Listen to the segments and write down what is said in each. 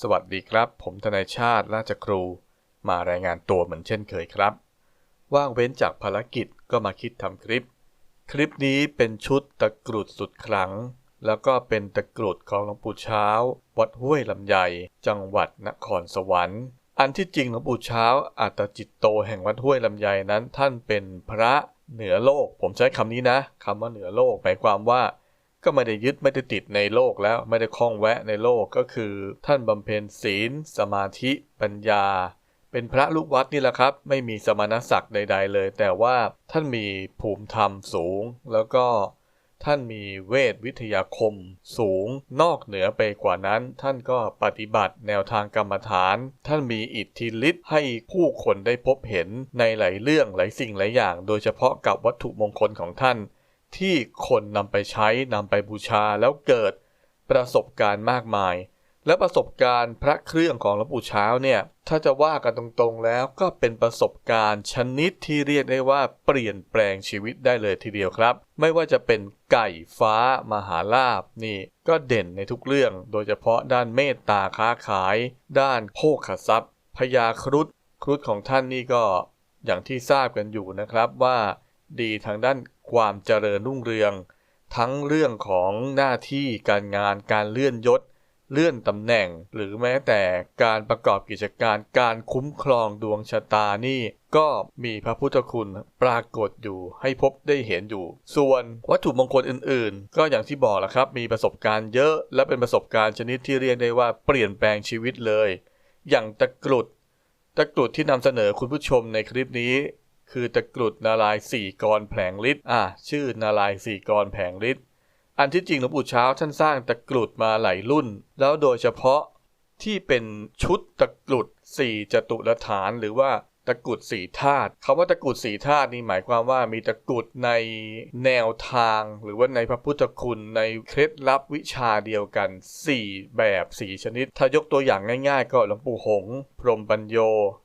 สวัสดีครับ ผมทนายชาติราชครู มารายงานตัวเหมือนเช่นเคยครับ ว่างเว้นจากภารกิจก็มาคิดทำคลิป คลิปนี้เป็นชุดตะกรุดสุดขลังแล้วก็เป็นตะกรุดของหลวงปู่เช้า วัดห้วยลำไย จังหวัดนครสวรรค์ อันที่จริงหลวงปู่เช้าอัตจิตโตแห่งวัดห้วยลำไยนั้น ท่านเป็นพระเหนือโลก ผมใช้คำนี้นะคำว่าเหนือโลกหมายความว่า ก็ไม่ได้ยึดไม่ได้ติดในโลกแล้วไม่ได้คล้องแวะในโลกก็คือ ท่านบำเพ็ญศีล สมาธิ ปัญญา เป็นพระลูกวัดนี่แหละครับ ไม่มีสมณศักดิ์ใด ๆ เลย แต่ว่าท่านมีภูมิธรรมสูง แล้วก็ท่านมีเวทวิทยาคมสูง นอกเหนือไปกว่านั้น ท่านก็ปฏิบัติแนวทางกรรมฐาน ท่านมีอิทธิฤทธิ์ให้ผู้คนได้พบเห็นในหลายเรื่องหลายสิ่งหลายอย่าง โดยเฉพาะกับวัตถุมงคลของท่าน ที่คนนำไปใช้นำไปบูชาแล้วเกิดประสบการณ์มากมาย และประสบการณ์พระเครื่องของหลวงปู่เช้าเนี่ยถ้าจะว่ากันตรงๆแล้วก็เป็นประสบการณ์ชนิดที่เรียกได้ว่าเปลี่ยนแปลงชีวิตได้เลยทีเดียวครับ ไม่ว่าจะเป็นไก่ฟ้ามหาลาบนี่ก็เด่นในทุกเรื่อง โดยเฉพาะด้านเมตตาค้าขาย ด้านโภคทรัพย์พญาครุฑครุฑของท่านนี่ก็อย่างที่ทราบกันอยู่นะครับว่า ดีทางด้าน ความเจริญรุ่งเรือง ทั้งเรื่องของหน้าที่การงานการเลื่อนยศ เลื่อนตำแหน่ง หรือแม้แต่การประกอบกิจการการคุ้มครองดวงชะตานี่ก็มีพระพุทธคุณปรากฏอยู่ให้พบได้เห็นอยู่ ส่วนวัตถุมงคลอื่นๆ ก็อย่างที่บอกแหละครับ มีประสบการณ์เยอะและเป็นประสบการณ์ชนิดที่เรียกได้ว่าเปลี่ยนแปลงชีวิตเลย อย่างตะกรุดตะกรุดที่นำเสนอคุณผู้ชมในคลิปนี้ คือตะกรุดนารายสี่กรแผลงฤทธิ์อะชื่อนารายสี่กรแผลงฤทธิ์อันที่จริงหลวงปู่เช้าท่านสร้างตะกรุดมาหลายรุ่น แล้วโดยเฉพาะที่เป็นชุดตะกรุดสี่จตุรฐานหรือว่า ตะกุดสี่ธาตุคำว่าตะกุดสี่ธาตุนี่หมายความว่ามีตะกุดในแนวทาง หรือว่าในพระพุทธคุณในเคล็ดลับวิชาเดียวกัน 4 แบบสี่ชนิด ถ้ายกตัวอย่างง่ายๆ ก็หลวงปู่หง พรหมปัญโย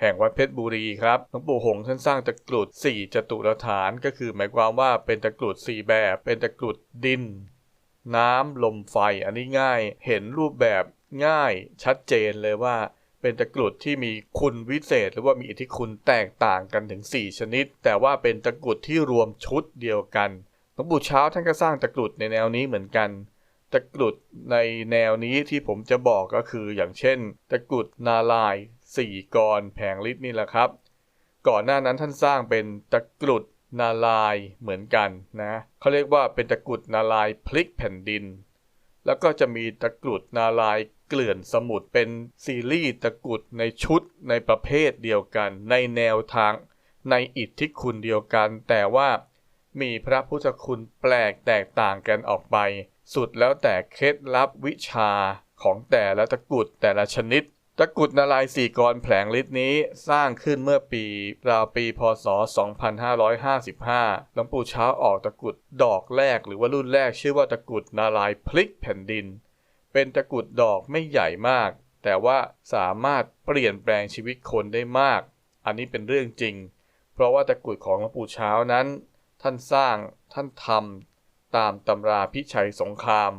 แห่งวัดเพชรบุรีครับ หลวงปู่หงท่านสร้างตะกรุดสี่จตุรฐาน ก็คือหมายความว่าเป็นตะกรุดสี่แบบ เป็นตะกรุดดิน น้ำลมไฟ อันนี้ง่าย เห็นรูปแบบง่ายชัดเจนเลยว่า เป็นตะกรุดที่มีคุณวิเศษ หรือว่ามีอิทธิคุณแตกต่างกันถึง 4 ชนิด แต่ว่าเป็นตะกรุดที่รวมชุดเดียวกันหลวงปู่เช้าท่านก็สร้างตะกรุดในแนวนี้เหมือนกัน ตะกรุดในแนวนี้ที่ผมจะบอกก็คืออย่างเช่น ตะกรุดนาลายสี่กรแผงฤทธิ์นี่แหละครับ ก่อนหน้านั้นท่านสร้างเป็นตะกรุดนาลายเหมือนกันนะเขาเรียกว่าเป็นตะกรุดนาลายพลิกแผ่นดิน แล้วก็จะมีตะกรุดนาลาย เกลื่อนสมุทรเป็นซีรีส์ตะกุดในชุดในประเภทเดียวกัน ในแนวทางในอิทธิคุณเดียวกัน แต่ว่ามีพระพุทธคุณแปลกแตกต่างกันออกไป สุดแล้วแต่เคล็ดลับวิชาของแต่ละตะกุดแต่ละชนิด ตะกุดนารายสี่กรแผลงฤทธิ์นี้สร้างขึ้นเมื่อปีราวปีพศ 2555 หลวงปู่เช้าออกตะกุดดอกแรกหรือว่ารุ่นแรกชื่อว่าตะกุดนารายพลิกแผ่นดิน เป็นตะกุดดอกไม่ใหญ่มาก แต่ว่าสามารถเปลี่ยนแปลงชีวิตคนได้มาก อันนี้เป็นเรื่องจริง เพราะว่าตะกุดของหลวงปู่เช้านั้น ท่านสร้างท่านทำตามตำราพิชัยสงคราม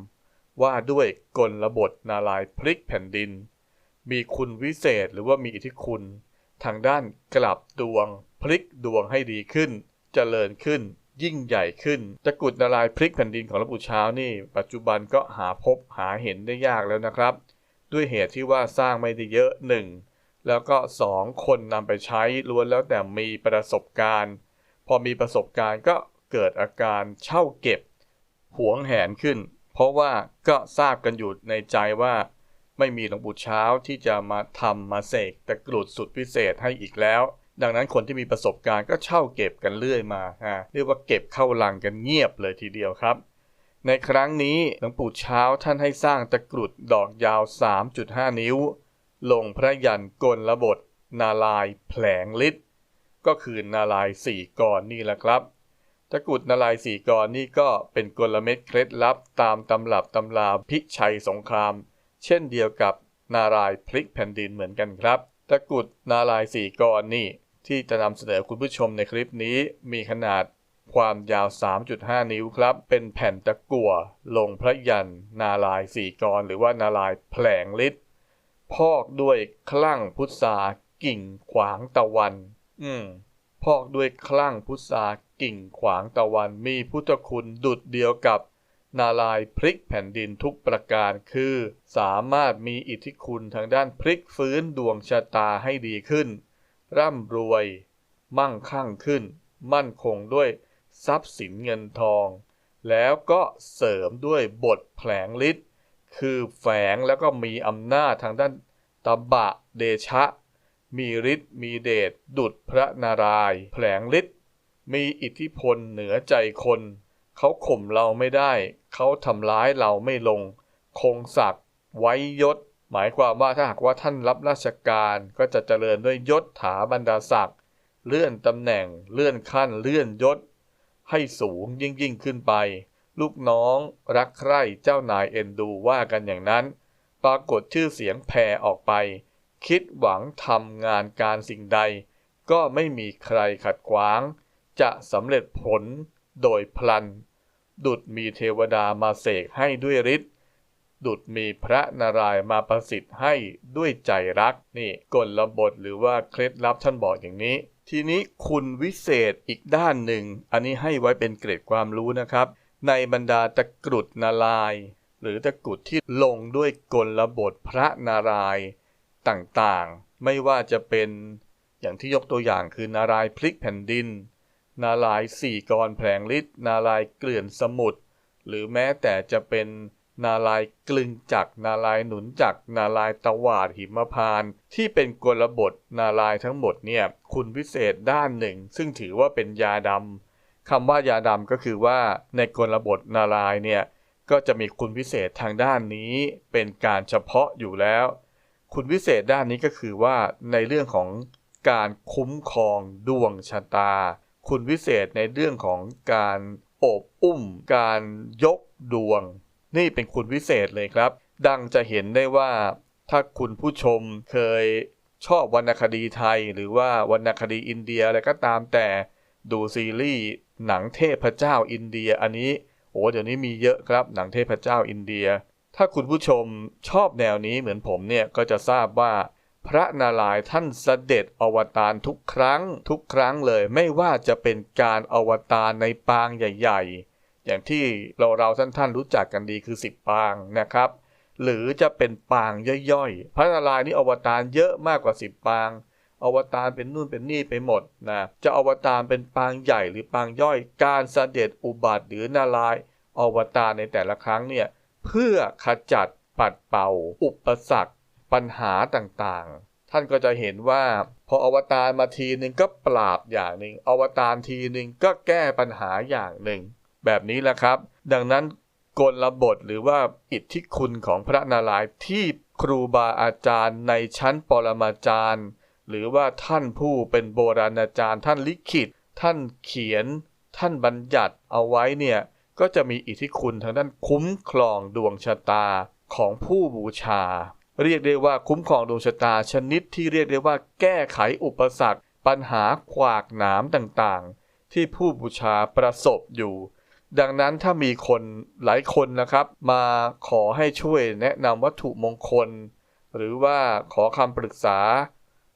ว่าด้วยกลระบทนารายพลิกแผ่นดิน มีคุณวิเศษหรือว่ามีอิทธิคุณ ทางด้านกลับดวง พลิกดวงให้ดีขึ้นเจริญขึ้น ยิ่งใหญ่ขึ้นตะกรุดนารายพลิกแผ่นดินของหลวงปู่เช้านี่ ปัจจุบันก็หาพบหาเห็นได้ยากแล้วนะครับ ด้วยเหตุที่ว่าสร้างไม่ได้เยอะหนึ่งแล้วก็สองคนนำไปใช้ล้วนแล้วแต่มีประสบการณ์ พอมีประสบการณ์ก็เกิดอาการเช่าเก็บหวงแหนขึ้น เพราะว่าก็ทราบกันอยู่ในใจว่าไม่มีหลวงปู่เช้าที่จะมาทำมาเสกตะกรุดสุดพิเศษให้อีกแล้ว ดังนั้นคนที่มีประสบการณ์ก็เช่าเก็บกันเรื่อยมาอ่าเรียกว่าเก็บเข้าลังกันเงียบเลยทีเดียวครับ ในครั้งนี้หลวงปู่เช้าท่านให้สร้างตะกรุดดอกยาว 3.5 นิ้ว ลงพระยันต์กลบท นาลายแผลงฤทธิ์ก็คือนาลายสี่กรนี่แหละครับตะกรุดนาลายสี่กรนี่ก็เป็นกลเม็ดเคล็ดลับตามตำรับตำราพิชัยสงคราม เช่นเดียวกับนารายพลิกแผ่นดินเหมือนกันครับ ตะกรุดนาลายสี่กรนี่ ที่จะนำเสนอคุณผู้ชมในคลิปนี้มีขนาดความยาว 3.5 นิ้วครับ เป็นแผ่นตะกั่วลงพระยันนาลายสี่กรหรือว่านาลายแผลงฤทธิ์พอกด้วยคลั่งพุทรากิ่งขวางตะวัน อืมพอกด้วยคลั่งพุทรากิ่งขวางตะวัน มีพุทธคุณดุดเดียวกับนาลายพลิกแผ่นดินทุกประการคือ สามารถมีอิทธิคุณทางด้านพลิกฟื้นดวงชะตาให้ดีขึ้น ร่ำรวย มั่งคั่งขึ้น มั่นคงด้วยทรัพย์สินเงินทอง แล้วก็เสริมด้วยบทแผลงฤทธิ์คือแฝงแล้วก็มีอำนาจทางด้านตบะเดชะ มีฤทธิ์มีเดชดุดพระนารายณ์แผลงฤทธิ์มีอิทธิพลเหนือใจคน เขาข่มเราไม่ได้ เขาทำร้ายเราไม่ลง คงศักดิ์ไว้ยศ หมายความว่าถ้าหากว่าท่านรับราชการก็จะเจริญด้วยยศถาบรรดาศักดิ์เลื่อนตำแหน่ง เลื่อนขั้น เลื่อนยศ ให้สูงยิ่งยิ่งขึ้นไป ลูกน้องรักใคร่เจ้านายเอ็นดูว่ากันอย่างนั้น ปรากฏชื่อเสียงแผ่ออกไป คิดหวังทำงานการสิ่งใด ก็ไม่มีใครขัดขวาง จะสำเร็จผลโดยพลัน ดุดมีเทวดามาเสกให้ด้วยฤทธิ์ ดุดมีพระนารายมาประสิทธิ์ให้ด้วยใจรักนี่กลบทหรือว่าเคล็ดลับท่านบอกอย่างนี้ ทีนี้คุณวิเศษอีกด้านหนึ่ง อันนี้ให้ไว้เป็นเกร็ดความรู้นะครับ ในบรรดาตะกรุดนาราย หรือตะกรุดที่ลงด้วยกลบทพระนารายต่างๆ ไม่ว่าจะเป็นอย่างที่ยกตัวอย่างคือนารายพลิกแผ่นดิน นารายสี่กรแผลงฤทธิ์นารายเกลื่อนสมุทรหรือแม้แต่จะเป็น นาลายกลึงจักนาลายหนุนจักนาลายตวาดหิมพาน ที่เป็นกลบทนาลายทั้งหมดเนี่ยคุณพิเศษด้านหนึ่ง ซึ่งถือว่าเป็นยาดำคำว่ายาดำก็คือว่าในกลบทนาลายเนี่ยก็จะมีคุณพิเศษทางด้านนี้เป็นการเฉพาะอยู่แล้ว คุณพิเศษด้านนี้ก็คือว่าในเรื่องของการคุ้มครองดวงชะตา คุณวิเศษในเรื่องของการโอบอุ้ม การยกดวง นี่เป็นคุณวิเศษเลยครับ ดังจะเห็นได้ว่า ถ้าคุณผู้ชมเคยชอบวรรณคดีไทย หรือว่าวรรณคดีอินเดียอะไรก็ตามแต่ดูซีรีส์หนังเทพเจ้าอินเดียอันนี้โอ้เดี๋ยวนี้มีเยอะครับหนังเทพเจ้าอินเดีย ถ้าคุณผู้ชมชอบแนวนี้เหมือนผมเนี่ยก็จะทราบว่าพระนารายณ์ท่านเสด็จอวตารทุกครั้ง ทุกครั้งเลยไม่ว่าจะเป็นการอวตารในปางใหญ่ ๆ อย่างที่เราเราท่านๆรู้จักกันดีคือ 10 ปางนะครับ หรือจะเป็นปางย่อยๆ พระนารายณ์นี่อวตารเยอะมากกว่า 10 ปาง อวตารเป็นนู่นเป็นนี่ไปหมดนะจะอวตารเป็นปางใหญ่หรือปางย่อย การเสด็จอุบัติหรือนารายณ์อวตารในแต่ละครั้งเนี่ยเพื่อขจัดปัดเป่า อุปสรรค ปัญหาต่างๆ ท่านก็จะเห็นว่าพออวตารมาทีหนึ่งก็ปราบอย่างหนึ่งอวตารทีหนึ่งก็แก้ปัญหาอย่างหนึ่ง แบบนี้แหละครับ ดังนั้นกลบทหรือว่าอิทธิคุณของพระนารายณ์ที่ครูบาอาจารย์ในชั้นปรมาจารย์ หรือว่าท่านผู้เป็นโบราณอาจารย์ ท่านลิขิต ท่านเขียน ท่านบัญญัติเอาไว้เนี่ยก็จะมีอิทธิคุณทางด้านคุ้มครองดวงชะตาของผู้บูชา เรียกได้ว่าคุ้มครองดวงชะตาชนิดที่เรียกได้ว่าแก้ไขอุปสรรค ปัญหาขวากหนามต่างๆ ที่ผู้บูชาประสบอยู่ ดังนั้นถ้ามีคนหลายคนนะครับ มาขอให้ช่วยแนะนำวัตถุมงคล หรือว่าขอคำปรึกษา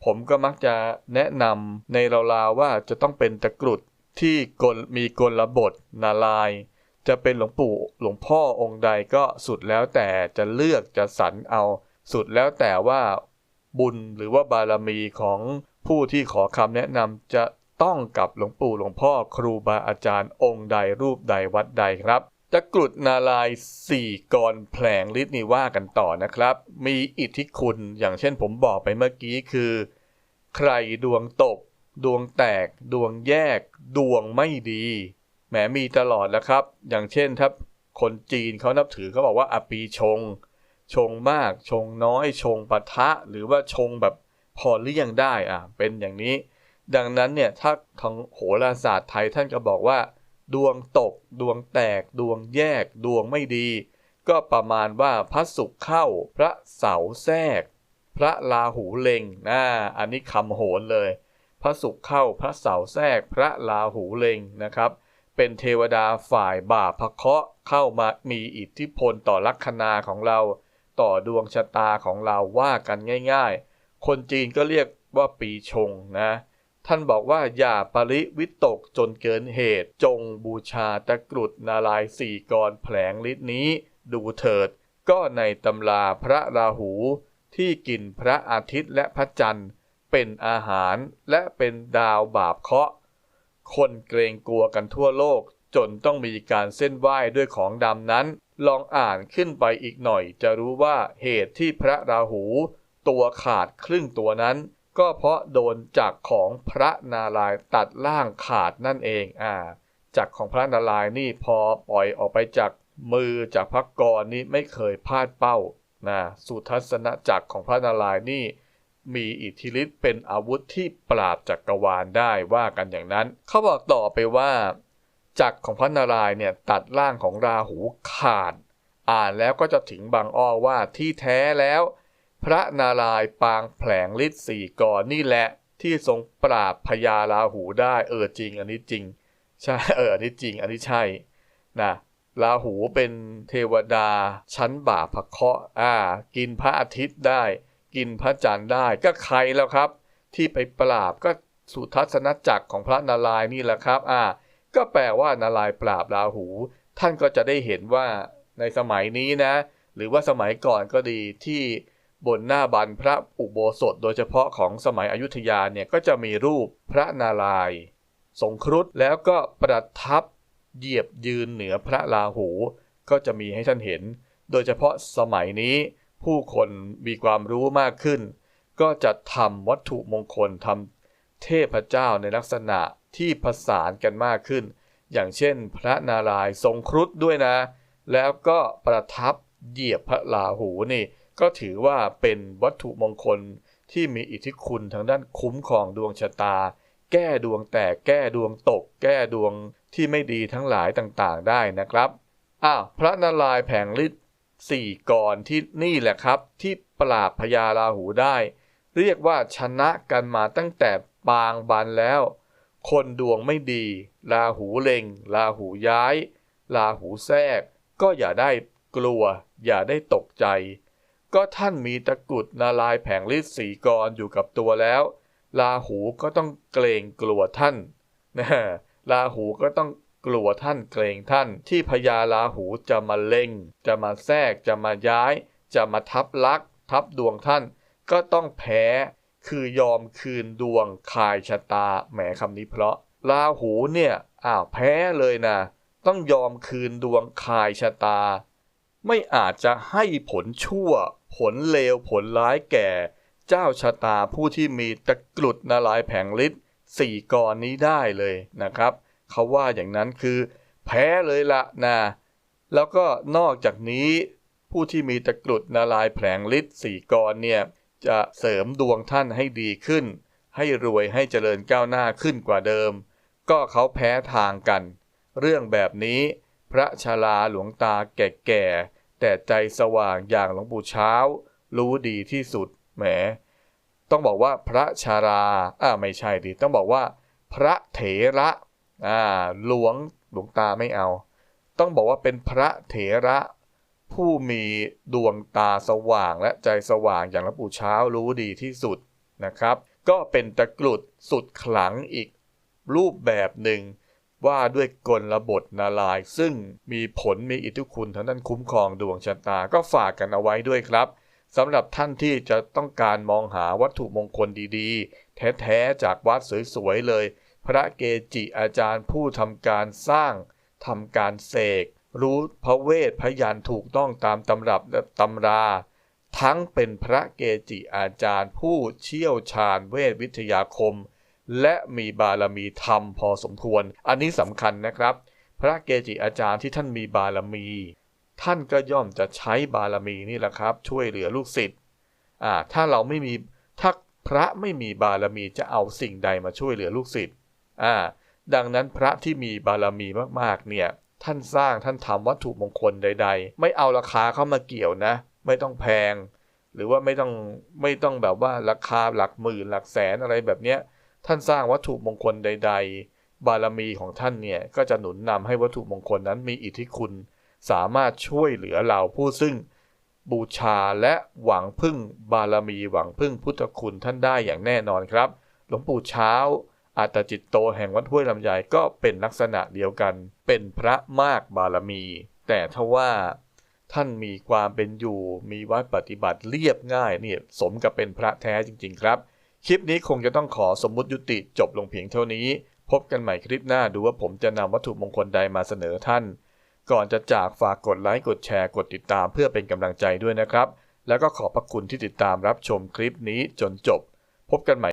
ผมก็มักจะแนะนำในราวๆว่าจะต้องเป็นตะกรุดที่กลมีกลบทนาลาย จะเป็นหลวงปู่หลวงพ่อองค์ใดก็สุดแล้วแต่จะเลือกจะสรรเอา สุดแล้วแต่ว่าบุญหรือว่าบารมีของผู้ที่ขอคำแนะนำจะ ต้องกับหลวงปู่หลวงพ่อครูบาอาจารย์องค์ใดรูปใดวัดใดครับตะกรุดนาลายสี่กรแผลงฤทธิ์นี่ว่ากันต่อนะครับ มีอิทธิคุณอย่างเช่นผมบอกไปเมื่อกี้คือ ใครดวงตก ดวงแตก ดวงแยก ดวงไม่ดีแหมมีตลอดแล้วครับ อย่างเช่นถ้าคนจีนเขานับถือเขาบอกว่าอปีชง ชงมาก ชงน้อย ชงปะทะ หรือว่าชงแบบพอเลี่ยงได้อะเป็นอย่างนี้ ดังนั้นเนี่ยถ้าทางโหราศาสตร์ไทยท่านก็บอกว่า ดวงตก ดวงแตก ดวงแยก ดวงไม่ดี ก็ประมาณว่าพระศุกร์เข้า พระเสาร์แทรก พระราหูเล็งนะอันนี้คำโหนเลย พระศุกร์เข้าพระเสาร์แทรก พระราหูเล็งนะครับ เป็นเทวดาฝ่ายบาปพระเคราะห์เข้ามามีอิทธิพลต่อลัคนาของเรา ต่อดวงชะตาของเราว่ากันง่าย ๆ คนจีนก็เรียกว่าปีชงนะ ท่านบอกว่าอย่าปริวิตกจนเกินเหตุ จงบูชาตะกรุดนารายสี่กรแผลงฤทธิ์นี้ ดูเถิด ก็ในตำราพระราหู ที่กินพระอาทิตย์และพระจันทร์ เป็นอาหารและเป็นดาวบาปเคาะ คนเกรงกลัวกันทั่วโลก จนต้องมีการเส้นไหว้ด้วยของดำนั้น ลองอ่านขึ้นไปอีกหน่อยจะรู้ว่าเหตุที่พระราหู ตัวขาดครึ่งตัวนั้น ก็เพราะโดนจักรของพระนารายตัดล่างขาดนั่นเองอ่าจักรของพระนารายนี่พอปล่อยออกไปจากมือจากพระกรนี่ไม่เคยพลาดเป้านะสุทัศนจักรของพระนารายนี่มีอิทธิฤทธิ์เป็นอาวุธที่ปราบจักรวาลได้ว่ากันอย่างนั้น เขาบอกต่อไปว่า จักรของพระนารายเนี่ยตัดร่างของราหูขาด อ่านแล้วก็จะถึงบางอ้อว่าที่แท้แล้ว พระนารายณ์ปางแผลงฤทธิ์สี่กรนี่แหละที่ทรงปราบพญาราหูได้ เออจริง อันนี้จริงใช่เอออันนี้จริง อันนี้ใช่นะราหูเป็นเทวดาชั้นบาปพระเคาะอ่า กินพระอาทิตย์ได้ กินพระจันทร์ได้ ก็ใครแล้วครับ ที่ไปปราบก็สุทัศนจักรของพระนารายณ์นี่แหละครับ อ่า ก็แปลว่านารายณ์ปราบราหู ท่านก็จะได้เห็นว่าในสมัยนี้นะ หรือว่าสมัยก่อนก็ดีที่ บนหน้าบันพระอุโบสถโดยเฉพาะของสมัยอยุธยาเนี่ยก็จะมีรูปพระนารายณ์ทรงครุฑแล้วก็ประทับเหยียบยืนเหนือพระราหูก็จะมีให้ท่านเห็น โดยเฉพาะสมัยนี้ผู้คนมีความรู้มากขึ้น ก็จะทำวัตถุมงคลทำเทพเจ้าในลักษณะที่ผสานกันมากขึ้น อย่างเช่น พระนารายณ์ทรงครุฑด้วยนะ แล้วก็ประทับเหยียบพระราหูนี่ ก็ถือว่าเป็นวัตถุมงคลที่มีอิทธิคุณทางด้านคุ้มครองดวงชะตา แก้ดวงแตกแก้ดวงตก แก้ดวงที่ไม่ดีทั้งหลายต่างๆ ได้นะครับอ้าวพระนารายณ์แผงฤทธิ์สี่กรที่นี่แหละครับ ที่ปราบพญาราหูได้ เรียกว่าชนะกันมาตั้งแต่ปางบันแล้ว คนดวงไม่ดี ราหูเล็งราหูย้าย ราหูแทรก ก็อย่าได้กลัว อย่าได้ตกใจ ก็ท่านมีตะกุดนารายแผงฤทธิ์สีกรอยู่กับตัวแล้วราหูก็ต้องเกรงกลัวท่านนะราหูก็ต้องกลัวท่านเกรงท่าน ที่พญาราหูจะมาเล็ง จะมาแทรกจะมาย้าย จะมาทับลัก ทับดวงท่าน ก็ต้องแพ้คือยอมคืนดวงคายชะตาแหมคำนี้เพราะราหูเนี่ยอ้าวแพ้เลยนะต้องยอมคืนดวงคายชะตา ไม่อาจจะให้ผลชั่ว ผลเลวผลร้ายแก่ เจ้าชะตาผู้ที่มีตะกรุดนารายแผงฤทธิ์สี่กรนี้ได้เลยนะครับ เขาว่าอย่างนั้นคือแพ้เลยละนะแล้วก็นอกจากนี้ผู้ที่มีตะกรุดนารายแผงฤทธิ์สี่กรเนี่ยจะเสริมดวงท่านให้ดีขึ้น ให้รวยให้เจริญก้าวหน้าขึ้นกว่าเดิม ก็เขาแพ้ทางกัน เรื่องแบบนี้ พระชาลาหลวงตาแก่ๆ แต่ใจสว่างอย่างหลวงปู่เช้า รู้ดีที่สุดแหม ต้องบอกว่าพระชาราอ่าไม่ใช่ดิต้องบอกว่า พระเถระอ่าหลวงหลวงตาไม่เอา ต้องบอกว่าเป็นพระเถระ ผู้มีดวงตาสว่างและใจสว่างอย่างหลวงปู่เช้ารู้ดีที่สุดนะครับ ก็เป็นตะกรุดสุดขลังอีกรูปแบบหนึ่ง ว่าด้วยกลบทนารายซึ่งมีผลมีอิทธิคุณทางด้านคุ้มครองดวงชะตาก็ฝากกันเอาไว้ด้วยครับสำหรับท่านที่จะต้องการมองหาวัตถุมงคลดีๆ แท้ๆจากวัดสวยๆเลย พระเกจิอาจารย์ผู้ทำการสร้างทำการเสก รู้พระเวทพยันถูกต้องตามตำรับตำรา ทั้งเป็นพระเกจิอาจารย์ผู้เชี่ยวชาญเวทวิทยาคม และมีบารมีธรรมพอสมควร อันนี้สำคัญนะครับ พระเกจิอาจารย์ที่ท่านมีบารมี ท่านก็ย่อมจะใช้บารมีนี่แหละครับ ช่วยเหลือลูกศิษย์อ่าถ้าเราไม่มีถ้าพระไม่มีบารมีจะเอาสิ่งใดมาช่วยเหลือลูกศิษย์อ่าดังนั้นพระที่มีบารมีมากๆ เนี่ย ท่านสร้างท่านทำวัตถุมงคลใด ๆ ไม่เอาราคาเข้ามาเกี่ยวนะ ไม่ต้องแพง หรือว่าไม่ต้องไม่ต้องแบบว่าราคาหลักหมื่นหลักแสนอะไรแบบเนี้ย ท่านสร้างวัตถุมงคลใด ๆ บารมีของท่านเนี่ยก็จะหนุนนำให้วัตถุมงคลนั้นมีอิทธิคุณ สามารถช่วยเหลือเราผู้ซึ่งบูชาและหวังพึ่งบารมีหวังพึ่งพุทธคุณท่านได้อย่างแน่นอนครับ หลวงปู่เช้าอัตจิตโตแห่งวัดห้วยลำไยก็เป็นลักษณะเดียวกัน เป็นพระมากบารมี แต่ทว่าท่านมีความเป็นอยู่ มีวัดปฏิบัติเรียบง่ายเนี่ยสมกับเป็นพระแท้จริง ๆ ครับ คลิปนี้คงจะต้องขอสมมุติยุติจบลงเพียงเท่านี้ พบกันใหม่คลิปหน้าดูว่าผมจะนำวัตถุมงคลใดมาเสนอท่าน ก่อนจะจากฝากกดไลค์กดแชร์กดติดตามเพื่อเป็นกำลังใจด้วยนะครับ แล้วก็ขอบพระคุณที่ติดตามรับชมคลิปนี้จนจบ พบกันใหม่